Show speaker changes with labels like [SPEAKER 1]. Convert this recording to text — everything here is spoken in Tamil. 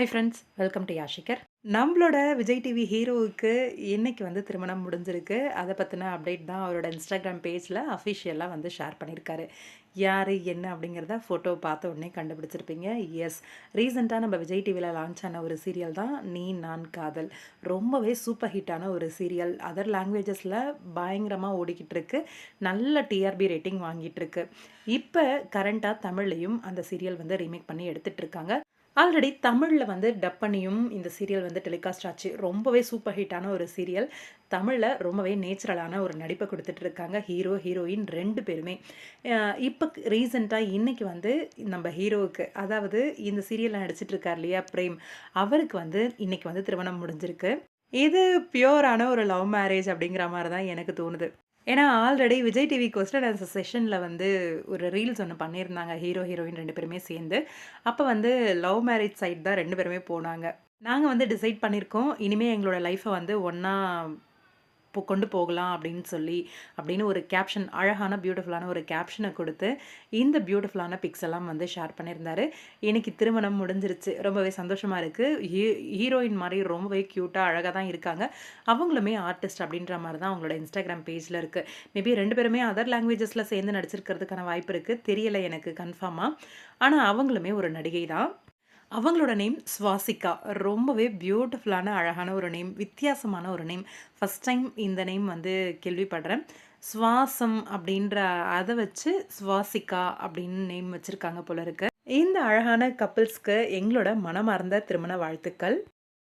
[SPEAKER 1] ஹை ஃப்ரெண்ட்ஸ் வெல்கம் டு யாஷிகர் நம்மளோட விஜய் டிவி ஹீரோவுக்கு இன்றைக்கி வந்து திருமணம் முடிஞ்சிருக்கு. அதை பற்றின அப்டேட் தான் அவரோட இன்ஸ்டாகிராம் பேஜில் அஃபிஷியலாக வந்து ஷேர் பண்ணியிருக்காரு யார் என்ன அப்படிங்கிறத ஃபோட்டோ பார்த்த உடனே கண்டுபிடிச்சிருப்பீங்க. எஸ் ரீசெண்டாக நம்ம விஜய் டிவியில் லான்ச் ஆன ஒரு சீரியல் தான் நீ நான் காதல். ரொம்பவே சூப்பர் ஹிட்டான ஒரு சீரியல் அதர் லாங்குவேஜஸில் பயங்கரமாக ஓடிக்கிட்டு இருக்கு. நல்ல டிஆர்பி ரேட்டிங் வாங்கிட்டு இருக்கு. இப்போ கரண்ட்டாக தமிழ்லையும் அந்த சீரியல் வந்து ரீமேக் பண்ணி எடுத்துகிட்டு இருக்காங்க. ஆல்ரெடி தமிழில் வந்து டப் பண்ணியும் இந்த சீரியல் வந்து டெலிகாஸ்ட் ஆச்சு. ரொம்பவே சூப்பர் ஹிட்டான ஒரு சீரியல் தமிழில் ரொம்பவே நேச்சுரலான ஒரு நடிப்பை கொடுத்துட்டு இருக்காங்க. ஹீரோ ஹீரோயின் ரெண்டு பேருமே. இப்போ ரீசெண்டாக இன்றைக்கி வந்து நம்ம ஹீரோவுக்கு அதாவது இந்த சீரியலில் நடிச்சிட்டு இருக்கார் இல்லையா பிரேம் அவருக்கு வந்து இன்றைக்கி வந்து திருமணம் முடிஞ்சிருக்கு. இது பியோரான ஒரு லவ் மேரேஜ் அப்படிங்கிற மாதிரி தான் எனக்கு தோணுது. ஏன்னா ஆல்ரெடி விஜய் டிவி கோஸ்டர் அந்த செஷனில் வந்து ஒரு ரீல்ஸ் ஒன்று பண்ணியிருந்தாங்க. ஹீரோ ஹீரோயின் ரெண்டு பேருமே சேர்ந்து. அப்போ வந்து லவ் மேரேஜ் சைட் தான் ரெண்டு பேருமே போனாங்க. நாங்கள் வந்து டிசைட் பண்ணியிருக்கோம். இனிமேல் எங்களோட லைஃப்பை வந்து ஒன்றா கொண்டு போகலாம் அப்படின்னு சொல்லி அப்படின்னு ஒரு கேப்ஷன் அழகான பியூட்டிஃபுல்லான ஒரு கேப்ஷனை கொடுத்து இந்த பியூட்டிஃபுல்லான பிக்ஸ் எல்லாம் வந்து ஷேர் பண்ணியிருந்தாரு. எனக்கு திருமணம் முடிஞ்சிருச்சு. ரொம்பவே சந்தோஷமாக இருக்குது ஹீ ஹீரோயின் மாதிரி ரொம்பவே க்யூட்டாக அழகாக தான் இருக்காங்க. அவங்களுமே ஆர்டிஸ்ட் அப்படின்ற மாதிரி தான் அவங்களோட இன்ஸ்டாகிராம் பேஜில் இருக்குது மேபி ரெண்டு பேருமே அதர் லாங்குவேஜஸில் சேர்ந்து நடிச்சிருக்கிறதுக்கான வாய்ப்பு இருக்குது தெரியலை எனக்கு கன்ஃபார்மாக ஆனால் அவங்களுமே ஒரு நடிகை தான். அவங்களோட நேம் ஸ்வாசிகா ரொம்பவே பியூட்டிஃபுல்லான அழகான ஒரு நேம் வித்தியாசமான ஒரு நேம் ஃபஸ்ட் டைம் இந்த நேம் வந்து கேள்விப்படுறேன். சுவாசம் அப்படின்ற அதை வச்சு சுவாசிகா அப்படின்னு நேம் வச்சுருக்காங்க போல இருக்கு. இந்த அழகான கப்பிள்ஸ்க்கு எங்களோட மனமார்ந்த திருமண வாழ்த்துக்கள்.